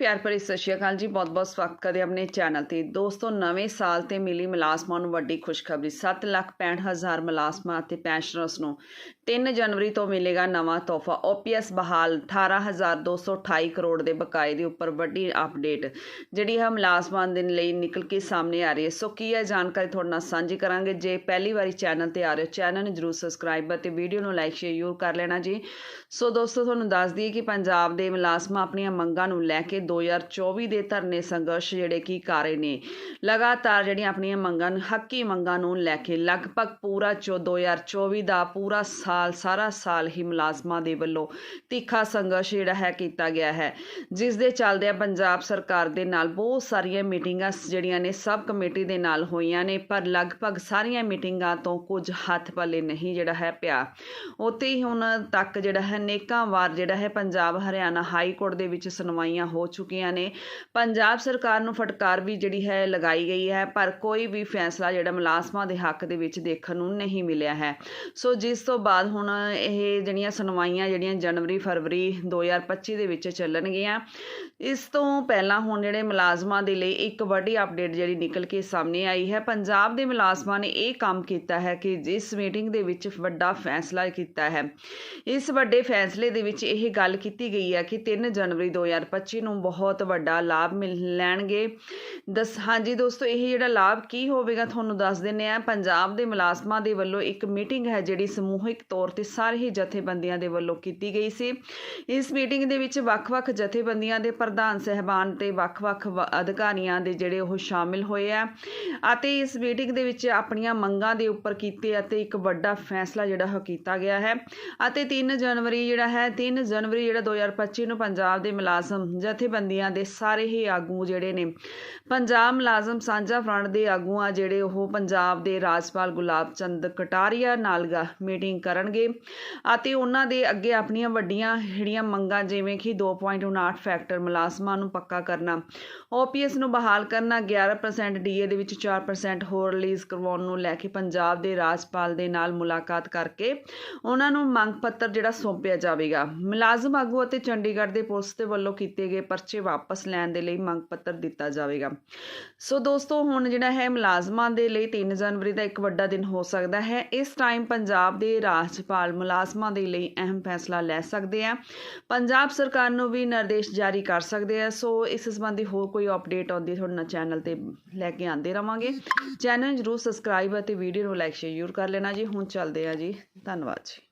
ਪਿਆਰ ਭਰੀ ਸਤਿ ਸ਼੍ਰੀ ਅਕਾਲ ਜੀ। ਬਹੁਤ-ਬਹੁਤ ਸਵਾਗਤ ਕਰਦੇ ਆਪਣੇ ਚੈਨਲ ਤੇ। ਦੋਸਤੋ, ਨਵੇਂ ਸਾਲ ਤੇ ਮਿਲੀ ਮੁਲਾਜ਼ਮਾਂ ਨੂੰ ਵੱਡੀ ਖੁਸ਼ਖਬਰੀ। 7 ਲੱਖ 65 ਹਜ਼ਾਰ ਮੁਲਾਜ਼ਮਾਂ ਅਤੇ ਪੈਨਸ਼ਨਰਸ ਨੂੰ 3 ਜਨਵਰੀ ਤੋਂ ਮਿਲੇਗਾ ਨਵਾਂ ਤੋਹਫਾ। ਓਪੀਐਸ ਬਹਾਲ 18228 ਕਰੋੜ ਦੇ ਬਕਾਏ ਦੇ ਉੱਪਰ ਵੱਡੀ ਅਪਡੇਟ, ਜਿਹੜੀ ਹੈ ਮੁਲਾਜ਼ਮਾਂ ਦੇ ਲਈ ਨਿਕਲ ਕੇ ਸਾਹਮਣੇ ਆ ਰਹੀ ਹੈ। ਸੋ ਕੀ ਹੈ ਜਾਣਕਾਰੀ ਤੁਹਾਡੇ ਨਾਲ ਸਾਂਝੀ ਕਰਾਂਗੇ? ਜੇ ਪਹਿਲੀ ਵਾਰੀ ਚੈਨਲ ਤੇ ਆ ਰਹੇ ਹੋ, ਚੈਨਲ ਨੂੰ ਜਰੂਰ ਸਬਸਕ੍ਰਾਈਬ ਅਤੇ ਵੀਡੀਓ ਨੂੰ ਲਾਈਕ, ਸ਼ੇਅਰ ਜ਼ਰੂਰ ਕਰ ਲੈਣਾ ਜੀ। ਸੋ ਦੋਸਤੋ, ਤੁਹਾਨੂੰ ਦੱਸ ਦਈਏ ਕਿ ਪੰਜਾਬ ਦੇ ਮੁਲਾਜ਼ਮਾਂ ਆਪਣੀਆਂ ਮੰਗਾਂ ਨੂੰ ਲੈ ਕੇ 2024 ਦੇ ਧਰਨੇ ਸੰਘਰਸ਼ ਜਿਹੜੇ ਕੀ ਕਰ ਰਹੇ ਨੇ। ਲਗਾਤਾਰ ਜਿਹੜੀਆਂ ਆਪਣੀਆਂ ਮੰਗਾਂ ਹੱਕੀ ਮੰਗਾਂ ਨੂੰ ਲੈ ਕੇ ਲਗਭਗ ਪੂਰਾ ਚੋ 2024 ਦਾ ਪੂਰਾ ਸਾਲ, ਸਾਰਾ ਸਾਲ ਹੀ ਮੁਲਾਜ਼ਮਾਂ ਦੇ ਵੱਲੋਂ ਤਿੱਖਾ ਸੰਘਰਸ਼ ਜਿਹੜਾ ਹੈ ਕੀਤਾ ਗਿਆ ਹੈ। ਜਿਸ ਦੇ ਚੱਲਦਿਆਂ ਪੰਜਾਬ ਸਰਕਾਰ ਦੇ ਨਾਲ ਬਹੁਤ ਸਾਰੀਆਂ ਮੀਟਿੰਗਾਂ ਜਿਹੜੀਆਂ ਨੇ ਸਬ ਕਮੇਟੀ ਦੇ ਨਾਲ ਹੋਈਆਂ ਨੇ, ਪਰ ਲਗਭਗ ਸਾਰੀਆਂ ਮੀਟਿੰਗਾਂ ਤੋਂ ਕੁਝ ਹੱਥ ਪੱਲੇ ਨਹੀਂ ਜਿਹੜਾ ਹੈ ਪਿਆ। ਉੱਥੇ ਹੀ ਹੁਣ ਤੱਕ ਜਿਹੜਾ ਹੈ ਨੇਕਾਂ ਵਾਰ ਜਿਹੜਾ ਹੈ ਪੰਜਾਬ ਹਰਿਆਣਾ ਹਾਈ ਕੋਰਟ ਦੇ ਵਿੱਚ ਸੁਣਵਾਈਆਂ ਹੋ ਚੁੱਕੀਆਂ ਨੇ। ਪੰਜਾਬ ਸਰਕਾਰ ਨੂੰ ਫਟਕਾਰ ਵੀ ਜਿਹੜੀ ਹੈ ਲਗਾ ਲਗਾਈ ਗਈ ਹੈ, ਪਰ ਕੋਈ ਵੀ ਫੈਸਲਾ ਜਿਹੜਾ ਮੁਲਾਜ਼ਮਾਂ ਦੇ ਹੱਕ ਦੇ ਵਿੱਚ ਦੇਖਣ ਨੂੰ ਨਹੀਂ ਮਿਲਿਆ ਹੈ। ਸੋ ਜਿਸ ਤੋਂ ਬਾਅਦ ਹੁਣ ਇਹ ਜਿਹੜੀਆਂ ਸੁਣਵਾਈਆਂ ਜਿਹੜੀਆਂ ਜਨਵਰੀ, ਫਰਵਰੀ 2025 ਦੇ ਵਿੱਚ ਚੱਲਣਗੀਆਂ, ਇਸ ਤੋਂ ਪਹਿਲਾਂ ਹੁਣ ਜਿਹੜੇ ਮੁਲਾਜ਼ਮਾਂ ਦੇ ਲਈ ਇੱਕ ਵੱਡੀ ਅਪਡੇਟ ਜਿਹੜੀ ਨਿਕਲ ਕੇ ਸਾਹਮਣੇ ਆਈ ਹੈ। ਪੰਜਾਬ ਦੇ ਮੁਲਾਜ਼ਮਾਂ ਨੇ ਇਹ ਕੰਮ ਕੀਤਾ ਹੈ ਕਿ ਜਿਸ ਮੀਟਿੰਗ ਦੇ ਵਿੱਚ ਵੱਡਾ ਫੈਸਲਾ ਕੀਤਾ ਹੈ। ਇਸ ਵੱਡੇ ਫੈਸਲੇ ਦੇ ਵਿੱਚ ਇਹ ਗੱਲ ਕੀਤੀ ਗਈ ਹੈ ਕਿ 3 ਜਨਵਰੀ 2025 ਨੂੰ ਬਹੁਤ ਵੱਡਾ ਲਾਭ ਮਿਲ ਲੈਣਗੇ। ਦਸ, ਹਾਂਜੀ ਦੋਸਤੋ, ਇਹ ਜਿਹੜਾ ਲਾਭ ਕੀ ਹੋਵੇਗਾ ਤੁਹਾਨੂੰ ਦੱਸ ਦਿੰਨੇ ਆ ਪੰਜਾਬ ਦੇ ਮੁਲਾਜ਼ਮਾਂ ਦੇ ਵੱਲੋਂ ਇੱਕ ਮੀਟਿੰਗ ਹੈ, ਜਿਹੜੀ ਸਮੂਹਿਕ ਤੌਰ ਤੇ ਸਾਰੇ ਹੀ ਜਥੇਬੰਦੀਆਂ ਦੇ ਵੱਲੋਂ ਕੀਤੀ ਗਈ ਸੀ। ਇਸ ਮੀਟਿੰਗ ਦੇ ਵਿੱਚ ਵੱਖ-ਵੱਖ ਜਥੇਬੰਦੀਆਂ ਦੇ ਪ੍ਰਧਾਨ ਸਹਿਬਾਨ ਤੇ ਵੱਖ-ਵੱਖ ਵ- ਅਧਿਕਾਰੀਆਂ ਦੇ ਜਿਹੜੇ ਉਹ ਸ਼ਾਮਿਲ ਹੋਏ ਆ। ਅਤੇ ਇਸ ਮੀਟਿੰਗ ਦੇ ਵਿੱਚ ਆਪਣੀਆਂ ਮੰਗਾਂ ਦੇ ਉੱਪਰ ਕੀਤੇ ਅਤੇ ਇੱਕ ਵੱਡਾ ਫੈਸਲਾ ਜਿਹੜਾ ਉਹ ਕੀਤਾ ਗਿਆ ਹੈ। ਅਤੇ 3 ਜਨਵਰੀ ਜਿਹੜਾ ਹੈ 3 ਜਨਵਰੀ ਜਿਹੜਾ 2025 ਨੂੰ ਪੰਜਾਬ ਦੇ ਮੁਲਾਜ਼ਮ ਜਥੇਬੰਦੀਆਂ ਦੇ ਸਾਰੇ ਹੀ ਆਗੂ ਜਿਹੜੇ ਨੇ, ਪੰਜਾਬ ਮੁਲਾਜ਼ਮ ਸਾਂਝਾ ਫਰੰਟ ਦੇ ਆਗੂਆਂ ਜਿਹੜੇ ਉਹ ਪੰਜਾਬ ਦੇ ਰਾਜਪਾਲ ਗੁਲਾਬ ਚੰਦ ਕਟਾਰੀਆ ਨਾਲ ਮੀਟਿੰਗ ਕਰਨਗੇ ਅਤੇ ਉਹਨਾਂ ਦੇ ਅੱਗੇ ਆਪਣੀਆਂ ਵੱਡੀਆਂ ਜਿਹੜੀਆਂ ਮੰਗਾਂ ਜਿਵੇਂ ਕਿ 2.59 ਫੈਕਟਰ ਮੁਲਾਜ਼ਮਾਂ ਨੂੰ ਪੱਕਾ ਕਰਨਾ ਓਪੀਐਸ ਨੂੰ ਬਹਾਲ ਕਰਨਾ 11% ਡੀਏ ਦੇ ਵਿੱਚ 4% ਹੋਰ ਰਿਲੀਜ਼ ਕਰਵਾਉਣ ਨੂੰ ਲੈ ਕੇ ਪੰਜਾਬ ਦੇ ਰਾਜਪਾਲ ਦੇ ਨਾਲ ਮੁਲਾਕਾਤ ਕਰਕੇ ਉਹਨਾਂ ਨੂੰ ਮੰਗ ਪੱਤਰ ਜਿਹੜਾ ਸੌਂਪਿਆ ਜਾਵੇਗਾ। ਮੁਲਾਜ਼ਮ ਆਗੂ ਅਤੇ ਚੰਡੀਗੜ੍ਹ ਦੇ ਪੁਲਿਸ ਦੇ ਵੱਲੋਂ ਕੀਤੇ ਗਏ ਪਰਚੇ ਵਾਪਸ ਲੈਣ ਦੇ ਲਈ ਮੰਗ ਪੱਤਰ ਦਿੱਤਾ ਜਾਵੇਗਾ। ਸੋ ਦੋਸਤੋ, ਹੁਣ ਜਿਹੜਾ ਹੈ ਮੁਲਾਜ਼ਮਾਂ ਦੇ ਲਈ 3 ਜਨਵਰੀ ਦਾ ਇੱਕ ਵੱਡਾ ਦਿਨ ਹੋ ਸਕਦਾ ਹੈ। ਇਸ ਟਾਈਮ ਪੰਜਾਬ ਦੇ ਰਾਜਪਾਲ ਮੁਲਾਜ਼ਮਾਂ ਦੇ ਲਈ ਅਹਿਮ ਫੈਸਲਾ ਲੈ ਸਕਦੇ ਆ। ਪੰਜਾਬ ਸਰਕਾਰ ਨੂੰ ਵੀ ਨਿਰਦੇਸ਼ ਜਾਰੀ ਕਰ ਸਕਦੇ ਆ। ਸੋ ਇਸ ਸੰਬੰਧੀ ਹੋਰ ਕੋਈ ਅਪਡੇਟ ਆਉਂਦੀ, ਤੁਹਾਡੇ ਨਾਲ ਚੈਨਲ ਤੇ ਲੈ ਕੇ ਆਂਦੇ ਰਵਾਂਗੇ। ਚੈਨਲ ਜਰੂਰ ਸਬਸਕ੍ਰਾਈਬ ਅਤੇ ਵੀਡੀਓ ਨੂੰ ਲਾਈਕ ਸ਼ੇਅਰ ਜ਼ਰੂਰ ਕਰ ਲੈਣਾ ਜੀ। ਹੁਣ ਚੱਲਦੇ ਆ ਜੀ। ਧੰਨਵਾਦ ਜੀ।